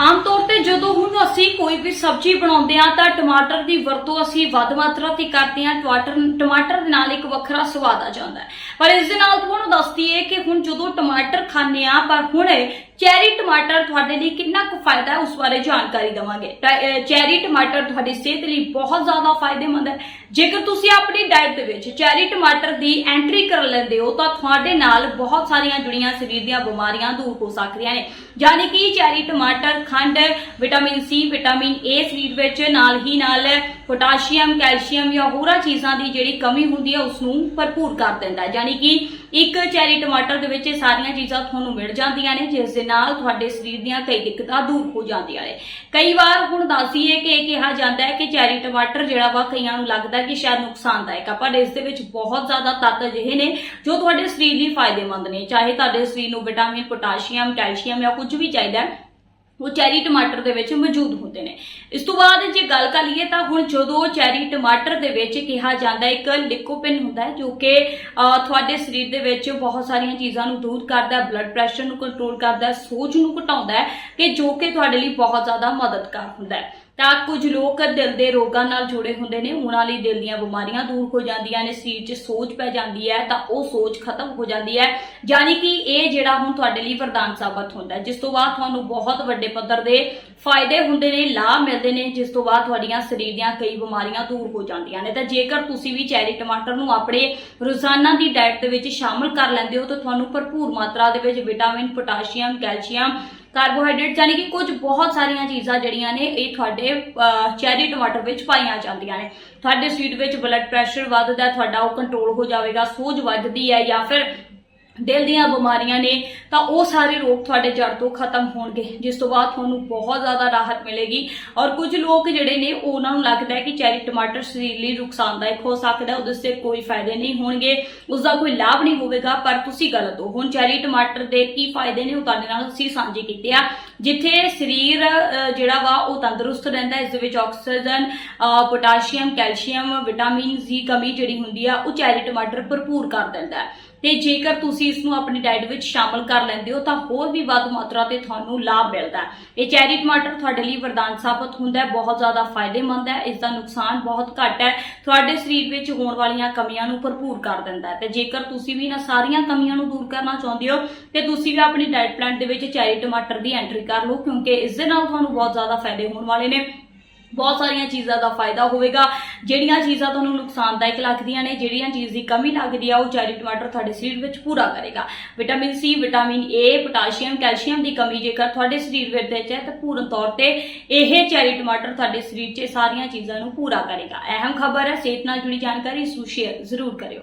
ਆਮ ਤੌਰ ਤੇ ਜਦੋਂ ਹੁਣ ਅਸੀਂ ਕੋਈ ਵੀ ਸਬਜ਼ੀ ਬਣਾਉਂਦੇ ਹਾਂ ਤਾਂ ਟਮਾਟਰ ਦੀ ਵਰਤੋਂ ਅਸੀਂ ਵੱਧ ਮਾਤਰਾ ਤੇ ਕਰਦੇ ਹਾਂ। ਟਮਾਟਰ ਟਮਾਟਰ ਦੇ ਨਾਲ ਇੱਕ ਵੱਖਰਾ ਸਵਾਦ ਆ ਜਾਂਦਾ ਹੈ। ਪਰ ਇਸ ਦੇ ਨਾਲ ਤੁਹਾਨੂੰ ਦੱਸਦੀ ਹੈ ਕਿ ਹੁਣ ਜਦੋਂ ਟਮਾਟਰ ਖਾਂਦੇ ਆ ਪਰ ਹੁਣ ਚੈਰੀ ਟਮਾਟਰ ਤੁਹਾਡੇ ਲਈ ਕਿੰਨਾ ਕੁ ਫਾਇਦਾ ਹੈ ਉਸ ਬਾਰੇ ਜਾਣਕਾਰੀ ਦਵਾਂਗੇ। ਤਾਂ, ਚੈਰੀ ਟਮਾਟਰ ਤੁਹਾਡੀ ਸਿਹਤ ਲਈ ਬਹੁਤ ਜ਼ਿਆਦਾ ਫਾਇਦੇਮੰਦ ਹੈ। ਜੇਕਰ ਤੁਸੀਂ ਆਪਣੀ ਡਾਈਟ ਦੇ ਵਿੱਚ ਚੈਰੀ ਟਮਾਟਰ ਦੀ ਐਂਟਰੀ ਕਰ ਲੈਂਦੇ ਹੋ ਤਾਂ ਤੁਹਾਡੇ ਨਾਲ ਬਹੁਤ ਸਾਰੀਆਂ ਜੁੜੀਆਂ ਸਰੀਰ ਦੀਆਂ ਬਿਮਾਰੀਆਂ ਦੂਰ ਹੋ ਸਕਦੀਆਂ ਨੇ। ਯਾਨੀ ਕਿ ਚੈਰੀ ਟਮਾਟਰ ਖੰਡ ਵਿਟਾਮਿਨ ਸੀ ਵਿਟਾਮਿਨ ਏ ਸਰੀਰ ਵਿੱਚ ਨਾਲ ਹੀ ਨਾਲ ਪੋਟਾਸ਼ੀਅਮ, ਕੈਲਸ਼ੀਅਮ ਜਾਂ ਹੋਰਾਂ ਚੀਜ਼ਾਂ ਦੀ ਜਿਹੜੀ ਕਮੀ ਹੁੰਦੀ ਹੈ ਉਸ ਨੂੰ ਭਰਪੂਰ ਕਰ ਦਿੰਦਾ ਹੈ। ਯਾਨੀ ਕਿ ਇੱਕ ਚੈਰੀ ਟਮਾਟਰ ਦੇ ਵਿੱਚ ਇਹ ਸਾਰੀਆਂ ਚੀਜ਼ਾਂ ਤੁਹਾਨੂੰ ਮਿਲ ਜਾਂਦੀਆਂ ਨੇ, ਜਿਸ ਦੇ ਨਾਲ ਤੁਹਾਡੇ ਸਰੀਰ ਦੀਆਂ ਕਈ ਦਿੱਕਤਾਂ ਦੂਰ ਹੋ ਜਾਂਦੀਆਂ ਨੇ। ਕਈ ਵਾਰ ਹੁਣ ਦੱਸੀਏ ਕਿ ਇਹ ਕਿਹਾ ਜਾਂਦਾ ਹੈ ਕਿ ਚੈਰੀ ਟਮਾਟਰ ਜਿਹੜਾ ਵਾ ਕਈਆਂ ਨੂੰ ਲੱਗਦਾ ਕਿ ਸ਼ਾਇਦ ਨੁਕਸਾਨਦਾਇਕ ਆ, ਪਰ ਇਸ ਦੇ ਵਿੱਚ ਬਹੁਤ ਜ਼ਿਆਦਾ ਤੱਤ ਅਜਿਹੇ ਨੇ ਜੋ ਤੁਹਾਡੇ ਸਰੀਰ ਲਈ ਫਾਇਦੇਮੰਦ ਨੇ। ਚਾਹੇ ਤੁਹਾਡੇ ਸਰੀਰ ਨੂੰ ਵਿਟਾਮਿਨ, ਪੋਟਾਸ਼ੀਅਮ, ਕੈਲਸ਼ੀਅਮ ਜਾਂ ਕੁਝ ਵੀ ਚਾਹੀਦਾ ਹੈ ਉਹ ਚੈਰੀ ਟਮਾਟਰ ਦੇ ਵਿੱਚ ਮੌਜੂਦ ਹੁੰਦੇ ਨੇ। ਇਸ ਤੋਂ ਬਾਅਦ ਜੇ ਗੱਲ ਕਰ ਲਈਏ ਤਾਂ ਹੁਣ ਜਦੋਂ ਚੈਰੀ ਟਮਾਟਰ ਦੇ ਵਿੱਚ ਕਿਹਾ ਜਾਂਦਾ ਇੱਕ ਲਿਕੋਪਿਨ ਹੁੰਦਾ ਹੈ, ਜੋ ਕਿ ਤੁਹਾਡੇ ਸਰੀਰ ਦੇ ਵਿੱਚ ਬਹੁਤ ਸਾਰੀਆਂ ਚੀਜ਼ਾਂ ਨੂੰ ਦੂਰ ਕਰਦਾ ਹੈ ਬਲੱਡ ਪ੍ਰੈਸ਼ਰ ਨੂੰ ਕੰਟਰੋਲ ਕਰਦਾ ਹੈ, ਸੋਜ ਨੂੰ ਘਟਾਉਂਦਾ ਹੈ, ਕਿ ਜੋ ਕਿ ਤੁਹਾਡੇ ਲਈ ਬਹੁਤ ਜ਼ਿਆਦਾ ਮਦਦਗਾਰ ਹੁੰਦਾ ਹੈ। ਤਾਂ ਕੁਝ ਲੋਕ ਦਿਲ ਦੇ ਰੋਗਾਂ ਨਾਲ ਜੁੜੇ ਹੁੰਦੇ ਨੇ। ਉਹਨਾਂ ਲਈ ਦਿਲ ਦੀਆਂ ਬਿਮਾਰੀਆਂ ਦੂਰ ਹੋ ਜਾਂਦੀਆਂ ਨੇ। ਸਰੀਰ 'ਚ ਸੋਜ ਪੈ ਜਾਂਦੀ ਹੈ ਤਾਂ ਉਹ ਸੋਜ ਖਤਮ ਹੋ ਜਾਂਦੀ ਹੈ। ਯਾਨੀ ਕਿ ਇਹ ਜਿਹੜਾ ਹੁਣ ਤੁਹਾਡੇ ਲਈ ਵਰਦਾਨ ਸਾਬਤ ਹੁੰਦਾ ਹੈ। ਜਿਸ ਤੋਂ ਬਾਅਦ ਤੁਹਾਨੂੰ ਬਹੁਤ ਵੱਡੇ ਪੱਧਰ ਦੇ ਫਾਇਦੇ ਹੁੰਦੇ ਨੇ, ਲਾਭ ਮਿਲਦੇ ਨੇ। ਜਿਸ ਤੋਂ ਬਾਅਦ ਤੁਹਾਡੀਆਂ ਸਰੀਰ ਦੀਆਂ ਕਈ ਬਿਮਾਰੀਆਂ ਦੂਰ ਹੋ ਜਾਂਦੀਆਂ ਨੇ। ਤਾਂ ਜੇਕਰ ਤੁਸੀਂ ਵੀ ਚੈਰੀ ਟਮਾਟਰ ਨੂੰ ਆਪਣੇ ਰੋਜ਼ਾਨਾ ਦੀ ਡਾਈਟ ਦੇ ਵਿੱਚ ਸ਼ਾਮਲ ਕਰ ਲੈਂਦੇ ਹੋ, ਤਾਂ ਤੁਹਾਨੂੰ ਭਰਪੂਰ ਮਾਤਰਾ ਦੇ ਵਿੱਚ ਵਿਟਾਮਿਨ, ਪੋਟਾਸ਼ੀਅਮ, ਕੈਲਸ਼ੀਅਮ ਕਾਰਬੋਹਾਈਡਰੇਟ ਯਾਨੀ ਕਿ ਕੁਝ ਬਹੁਤ ਸਾਰੀਆਂ ਚੀਜ਼ਾਂ ਜਿਹੜੀਆਂ ਨੇ ਇਹ ਤੁਹਾਡੇ ਚੈਰੀ ਟਮਾਟਰ ਵਿੱਚ ਪਾਈਆਂ ਜਾਂਦੀਆਂ ਨੇ। ਤੁਹਾਡੇ ਸਰੀਰ ਵਿੱਚ ਬਲੱਡ ਪ੍ਰੈਸ਼ਰ ਵੱਧਦਾ, ਤੁਹਾਡਾ ਉਹ ਕੰਟਰੋਲ ਹੋ ਜਾਵੇਗਾ, ਸੋਜ ਵੱਧਦੀ ਹੈ ਜਾਂ ਫਿਰ ਦਿਲ ਦੀਆਂ ਬਿਮਾਰੀਆਂ ਨੇ, ਤਾਂ ਉਹ ਸਾਰੇ ਰੋਗ ਤੁਹਾਡੇ ਜੜ ਤੋਂ ਖਤਮ ਹੋਣਗੇ, ਜਿਸ ਤੋਂ ਬਾਅਦ ਤੁਹਾਨੂੰ ਬਹੁਤ ਜ਼ਿਆਦਾ ਰਾਹਤ ਮਿਲੇਗੀ। ਔਰ ਕੁਝ ਲੋਕ ਜਿਹੜੇ ਨੇ, ਉਹ ਉਹਨਾਂ ਨੂੰ ਲੱਗਦਾ ਹੈ ਕਿ ਚੈਰੀ ਟਮਾਟਰ ਸਰੀਰ ਲਈ ਨੁਕਸਾਨਦਾਇਕ ਹੋ ਸਕਦਾ ਹੈ, ਉਹਦੇ ਸੇ ਕੋਈ ਫਾਇਦੇ ਨਹੀਂ ਹੋਣਗੇ ਉਸ ਦਾ ਕੋਈ ਲਾਭ ਨਹੀਂ ਹੋਵੇਗਾ, ਪਰ ਤੁਸੀਂ ਗਲਤ ਹੋ। ਹੁਣ ਚੈਰੀ ਟਮਾਟਰ ਦੇ ਕੀ ਫਾਇਦੇ ਨੇ, ਉਹ ਤੁਹਾਡੇ ਨਾਲ ਅਸੀਂ ਸਾਂਝੇ ਕੀਤੇ ਆ। ਜਿੱਥੇ ਸਰੀਰ ਜਿਹੜਾ ਵਾ, ਉਹ ਤੰਦਰੁਸਤ ਰਹਿੰਦਾ ਹੈ। ਇਸ ਦੇ ਵਿੱਚ ਆਕਸੀਜਨ ਪੋਟਾਸ਼ੀਅਮ, ਕੈਲਸ਼ੀਅਮ, ਵਿਟਾਮਿਨ ਦੀ ਕਮੀ ਜਿਹੜੀ ਹੁੰਦੀ ਆ, ਉਹ ਚੈਰੀ ਟਮਾਟਰ ਭਰਪੂਰ ਕਰ ਦਿੰਦਾ ਹੈ। ਤੇ ਜੇਕਰ ਤੁਸੀਂ ਇਸ ਨੂੰ ਆਪਣੀ ਡਾਈਟ ਵਿੱਚ ਸ਼ਾਮਲ ਕਰ ਲੈਂਦੇ ਹੋ, ਤਾਂ ਹੋਰ ਵੀ ਵੱਧ ਮਾਤਰਾ ਤੇ ਤੁਹਾਨੂੰ ਲਾਭ ਮਿਲਦਾ ਇਹ ਚੈਰੀ ਟਮਾਟਰ ਤੁਹਾਡੇ ਲਈ ਵਰਦਾਨ ਸਾਬਤ ਹੁੰਦਾ ਹੈ, ਬਹੁਤ ਜ਼ਿਆਦਾ ਫਾਇਦੇਮੰਦ ਹੈ ਇਸ ਦਾ ਨੁਕਸਾਨ ਬਹੁਤ ਘੱਟ ਹੈ, ਤੁਹਾਡੇ ਸਰੀਰ ਵਿੱਚ ਹੋਣ ਵਾਲੀਆਂ ਕਮੀਆਂ ਨੂੰ ਭਰਪੂਰ ਕਰ ਦਿੰਦਾ ਹੈ। ਤੇ ਜੇਕਰ ਤੁਸੀਂ ਵੀ ਇਹਨਾਂ ਸਾਰੀਆਂ ਕਮੀਆਂ ਨੂੰ ਦੂਰ ਕਰਨਾ ਚਾਹੁੰਦੇ ਹੋ, ਤੇ ਤੁਸੀਂ ਵੀ ਆਪਣੀ ਡਾਈਟ ਪਲਾਨ ਦੇ ਵਿੱਚ ਚੈਰੀ ਟਮਾਟਰ ਦੀ ਐਂਟਰੀ ਕਰ ਲਓ, ਕਿਉਂਕਿ ਇਸ ਦੇ ਨਾਲ ਤੁਹਾਨੂੰ ਬਹੁਤ ਜ਼ਿਆਦਾ ਫਾਇਦੇ ਹੋਣ ਵਾਲੇ ਨੇ। ਬਹੁਤ ਸਾਰੀਆਂ ਚੀਜ਼ਾਂ ਦਾ ਫਾਇਦਾ ਹੋਵੇਗਾ। ਜਿਹੜੀਆਂ ਚੀਜ਼ਾਂ ਤੁਹਾਨੂੰ ਨੁਕਸਾਨਦਾਇਕ ਲੱਗਦੀਆਂ ਨੇ, ਜਿਹੜੀਆਂ ਚੀਜ਼ ਦੀ ਕਮੀ ਲੱਗਦੀ ਆ, ਉਹ ਚੈਰੀ ਟਮਾਟਰ ਤੁਹਾਡੇ ਸਰੀਰ ਵਿੱਚ ਪੂਰਾ ਕਰੇਗਾ। Vitamin C, vitamin A potassium, calcium ਦੀ ਕਮੀ ਜੇਕਰ ਤੁਹਾਡੇ ਸਰੀਰ ਵਿੱਚ ਹੈ, ਤਾਂ ਪੂਰਨ ਤੌਰ ਤੇ ਇਹ ਚੈਰੀ ਟਮਾਟਰ ਤੁਹਾਡੇ ਸਰੀਰ 'ਚ ਇਹ ਸਾਰੀਆਂ ਚੀਜ਼ਾਂ ਨੂੰ ਪੂਰਾ ਕਰੇਗਾ। ਅਹਿਮ ਖਬਰ ਹੈ, ਸਿਹਤ ਨਾਲ ਜੁੜੀ ਜਾਣਕਾਰੀ ਇਸ ਨੂੰ ਸ਼ੇਅਰ ਜ਼ਰੂਰ ਕਰਿਓ।